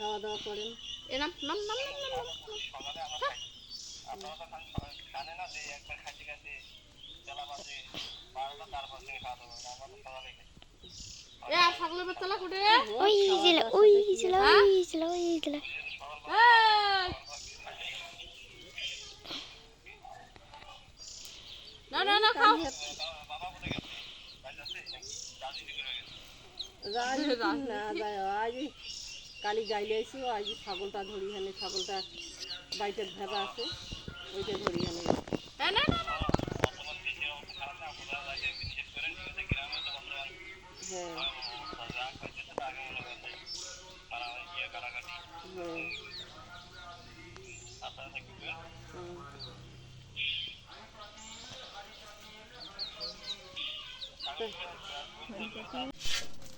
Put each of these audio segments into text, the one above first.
খাওয়া দাওয়া করেন। এ নাম নাম নাম নাম ছিল এই! না না না খাও। রাজ না যায় আজ কালি গাইলে আইসি আজ ছাগলটা ধরি হানে ছাগলটা বাড়িতে ভেড়া আছে ওইটা ধরি হানে এ না না না হ্যাঁ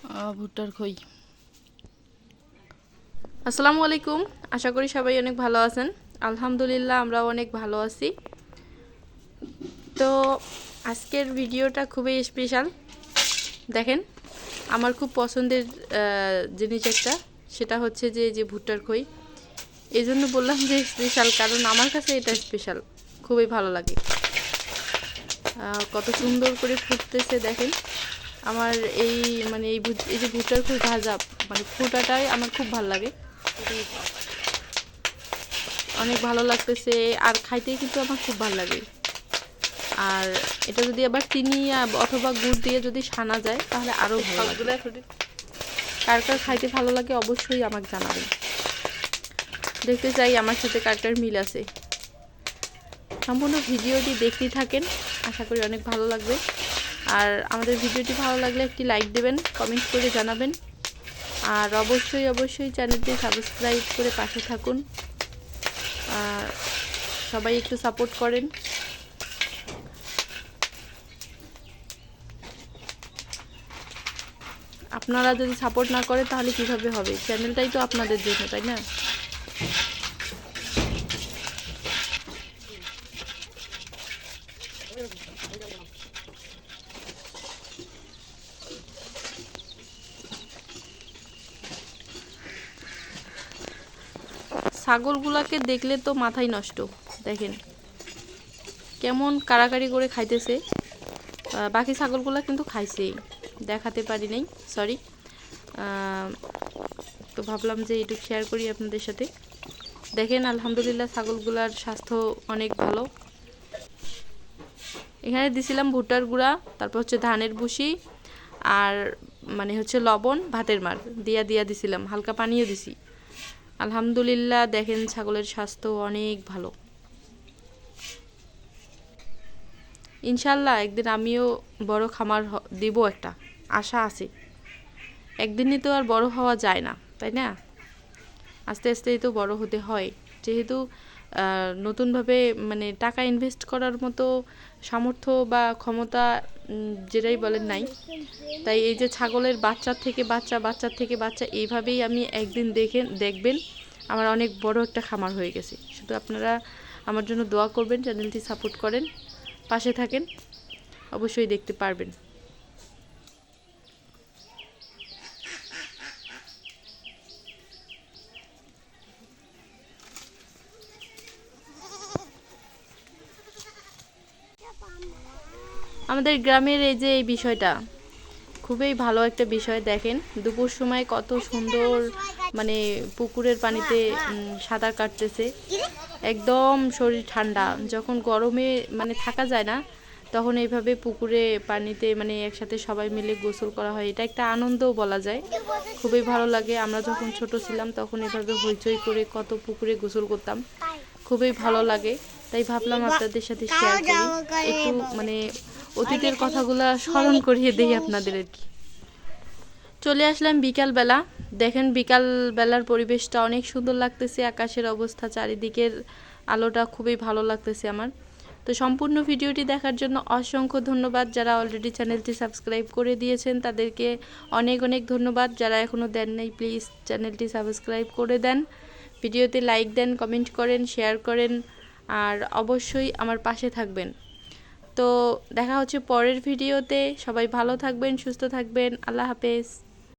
হ্যাঁ ভুট্টার খই। আসসালামু আলাইকুম। আশা করি সবাই অনেক ভালো আছেন। আলহামদুলিল্লাহ আমরাও অনেক ভালো আছি। তো আজকের ভিডিওটা খুবই স্পেশাল দেখেন, আমার খুব পছন্দের জিনিস একটা, সেটা হচ্ছে যে যে ভুট্টার খই। এই জন্য বললাম যে স্পেশাল কারণ আমার কাছে এটা স্পেশাল খুবই ভালো লাগে। কত সুন্দর করে ফুটতেছে, দেখেন। আমার এই মানে এই এই যে ভুট্টার খুব ভাজা মানে ফুটাটাই আমার খুব ভালো লাগে। অনেক ভালো লাগতেছে। আর খাইতেই কিন্তু আমার খুব ভালো লাগে। আর এটা যদি আবার চিনি অথবা গুড় দিয়ে যদি সানা যায় তাহলে আরও ভালো লাগে কার কার খাইতে ভালো লাগে অবশ্যই আমাকে জানাবেন। দেখতে চাই আমার সাথে কার কার মিল আছে। সম্পূর্ণ ভিডিওটি দেখতেই থাকেন। আশা করি অনেক ভালো লাগবে। আর আমাদের ভিডিওটি ভালো লাগলে একটি লাইক দেবেন কমেন্ট করে জানাবেন। আর অবশ্যই অবশ্যই চ্যানেলটি সাবস্ক্রাইব করে পাশে থাকুন। আর সবাই একটু সাপোর্ট করেন। আপনারা যদি সাপোর্ট না করে, তাহলে কীভাবে হবে? চ্যানেলটাই তো আপনাদের জন্য, তাই না? ছাগলগুলাকে দেখলে তো মাথাই নষ্ট, দেখেন। কেমন কাড়াকাড়ি করে খাইতেছে। বাকি ছাগলগুলা কিন্তু খাইছেই, দেখাতে পারি নাই সরি তো ভাবলাম যে একটু শেয়ার করি আপনাদের সাথে। দেখেন, আলহামদুলিল্লাহ ছাগলগুলার স্বাস্থ্য অনেক ভালো। এখানে দিছিলাম ভুট্টার গুঁড়া, তারপর হচ্ছে ধানের ভুসি আর মানে হচ্ছে লবণ, ভাতের মার। দিয়া দিয়া দিছিলাম, হালকা পানিও দিছি। আলহামদুলিল্লাহ, দেখেন ছাগলের স্বাস্থ্য অনেক ভালো। ইনশাল্লাহ একদিন আমিও বড় খামার দিব একটা। আশা আছে। একদিনই তো আর বড় হওয়া যায় না, তাই না? আস্তে আস্তেই তো বড় হতে হয়। যেহেতু নতুনভাবে মানে টাকা ইনভেস্ট করার মতো সামর্থ্য বা ক্ষমতা যেটাই বলেন নাই। তাই এই যে ছাগলের বাচ্চার থেকে বাচ্চা বাচ্চার থেকে বাচ্চা, এইভাবেই আমি একদিন দেখেন দেখবেন আমার অনেক বড় একটা খামার হয়ে গেছে। শুধু আপনারা আমার জন্য দোয়া করবেন, চ্যানেলটি সাপোর্ট করেন, পাশে থাকেন, অবশ্যই দেখতে পারবেন। আমাদের গ্রামের এই যে এই বিষয়টা, খুবই ভালো একটা বিষয় দেখেন। দুপুর সময় কত সুন্দর মানে পুকুরের পানিতে সাঁতার কাটতেছে। একদম শরীর ঠান্ডা। যখন গরমে মানে থাকা যায় না, তখন এইভাবে পুকুরে পানিতে মানে একসাথে সবাই মিলে গোসল করা হয়। এটা একটা আনন্দও বলা যায়। খুবই ভালো লাগে। আমরা যখন ছোট ছিলাম, তখন এভাবে হইচই করে কত পুকুরে গোসল করতাম। খুবই ভালো লাগে। তাই ভাবলাম আপনাদের সাথে শেয়ার করি। একটু মানে অতীতের কথাগুলো স্মরণ করিয়ে দেই আপনাদের আর কি। চলে আসলাম বিকালবেলা। দেখেন বিকাল বেলার পরিবেশটা অনেক সুন্দর লাগতেছে আকাশের অবস্থা চারিদিকের আলোটা খুবই ভালো লাগতেছে আমার। তো সম্পূর্ণ ভিডিওটি দেখার জন্য অসংখ্য ধন্যবাদ যারা অলরেডি চ্যানেলটি সাবস্ক্রাইব করে দিয়েছেন। তাদেরকে অনেক অনেক ধন্যবাদ। যারা এখনও দেন নাই প্লিজ চ্যানেলটি সাবস্ক্রাইব করে দেন। ভিডিওতে লাইক দেন কমেন্ট করেন শেয়ার করেন। আর অবশ্যই আমার পাশে থাকবেন। তো দেখা হচ্ছে পরের ভিডিওতে। সবাই ভালো থাকবেন, সুস্থ থাকবেন। আল্লাহ হাফেজ।